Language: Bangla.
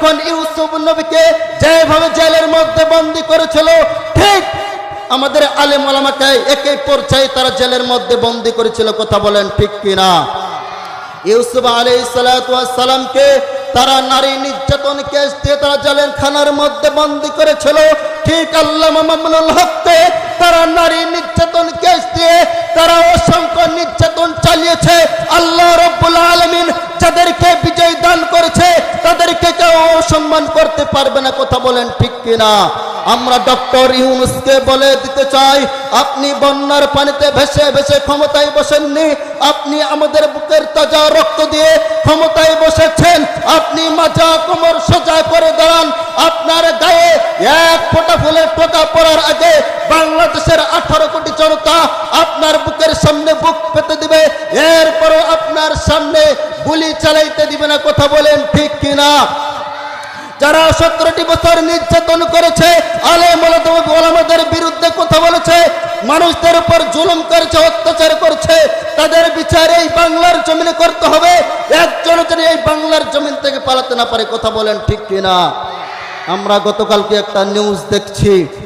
যখন ইউসুফ নবীকে যেভাবে জেলের মধ্যে বন্দি করেছিল, ঠিক আমাদের আলেম আলামাকে একই পর্যায়ে তারা জেলের মধ্যে বন্দি করেছিল, কথা বলেন ঠিক কিনা? ইউসুফ আলাই সালামকে তারা নারী নির্যাতন কেস দিয়ে তারা জেলের খানার মধ্যে বন্দি করেছিল, ঠিক আল্লাহ মামুনুল হককে তারা নারী নির্যাতন কেস দিয়ে তারা অসংখ্য নির্যাতন চালিয়েছে, আল্লাহ কেউ অসম্মান করতে পারবে না, কথা বলেন ঠিক কিনা? আমরা ডক্টর ইউনুসকে বলে দিতে চাই, আপনি বন্যার পানিতে ভেসে ভেসে ক্ষমতায় বসেননি, আপনি আমাদের বুকের তাজা রক্ত দিয়ে ক্ষমতায় বসেছেন, আপনি মাজা কোমর সোজা করে দাঁড়ান, আপনার গায়ে এক ফোঁটা ফুলের টোকা পড়ার আগে বাংলাদেশের আঠারো কোটি জনতা আপনার বুকের সামনে বুক পেতে দিবে, এরপরও আপনার সামনে গুলি চালাইতে দিবে না, কথা বলেন ঠিক কিনা? যারা সতেরোটি বছর নির্যাতন করেছে আলে ওলামাদের বিরুদ্ধে কথা বলেছে, মানুষদের উপর জুলুম করেছে, অত্যাচার করছে, তাদের বিচার এই বাংলার জমিনে করতে হবে। একজন যেন এই বাংলার জমিন থেকে পালাতে না পারে, কথা বলেন ঠিক কিনা? আমরা গতকালকে একটা নিউজ দেখছি।